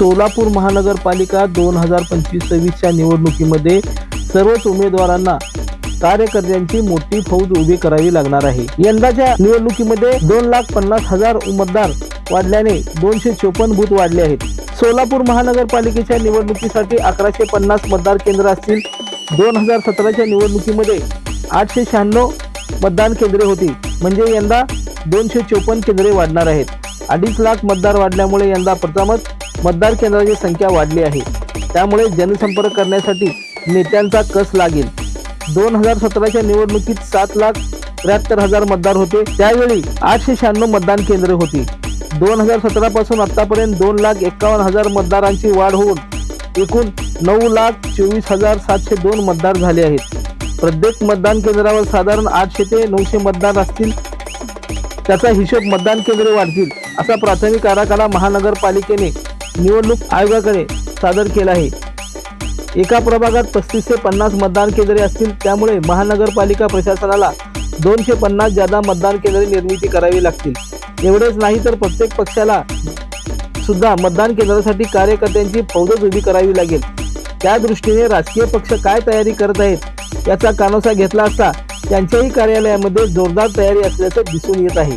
सोलापूर महानगरपालिका दोन हजार पंचवीस सव्वीसच्या निवडणुकीमध्ये सर्वच उमेदवारांना कार्यकर्त्यांची मोठी फौज उभी करावी लागणार आहे. यंदाच्या निवडणुकीमध्ये दोन लाख पन्नास हजार मतदार वाढल्याने दोनशे चोपन्न बूथ वाढले आहेत. सोलापूर महानगरपालिकेच्या निवडणुकीसाठी अकराशे पन्नास मतदार केंद्र असतील. दोन हजार सतराच्या निवडणुकीमध्ये आठशे शहाण्णव मतदान केंद्रे होती. म्हणजे यंदा दोनशे चोपन्न केंद्रे वाढणार आहेत. अडीच लाख मतदार वाढल्यामुळे यंदा प्रथमच मतदार केंद्राची संख्या वाढली आहे. त्यामुळे जनसंपर्क करण्यासाठी नेत्यांचा कस लागेल? दोन हजार सतराच्या निवडणुकीत सात लाख त्र्याहत्तर हजार मतदार होते. त्यावेळी आठशे शहाण्णव मतदान केंद्र होती. दोन हजार सतरा पासून आतापर्यंत दोन लाख एकावन्न हजार मतदारांची वाढ होऊन एकूण नऊ लाख चोवीस हजार सातशे दोन मतदार झाले आहेत. प्रत्येक मतदान केंद्रावर साधारण आठशे ते नऊशे मतदार असतील. त्याचा हिशोब मतदान केंद्रे वाढतील असा प्राथमिक आराखडा महानगरपालिकेने निवडणूक आयोगाकडे सादर केला आहे. एका प्रभागात पस्तीस ते पन्नास मतदान केंद्रे असतील त्यामुळे महानगरपालिका प्रशासनाला दोनशे पन्नास जादा मतदान केंद्रे निर्मिती करावी लागतील. एवढेच नाही तर प्रत्येक पक्षाला सुद्धा मतदान केंद्रासाठी कार्यकर्त्यांची फौजच उभी करावी लागेल. त्या दृष्टीने राजकीय पक्ष काय तयारी करत आहेत याचा कानोसा घेतला असता त्यांच्याही कार्यालयामध्ये जोरदार तयारी असल्याचं दिसून येत आहे.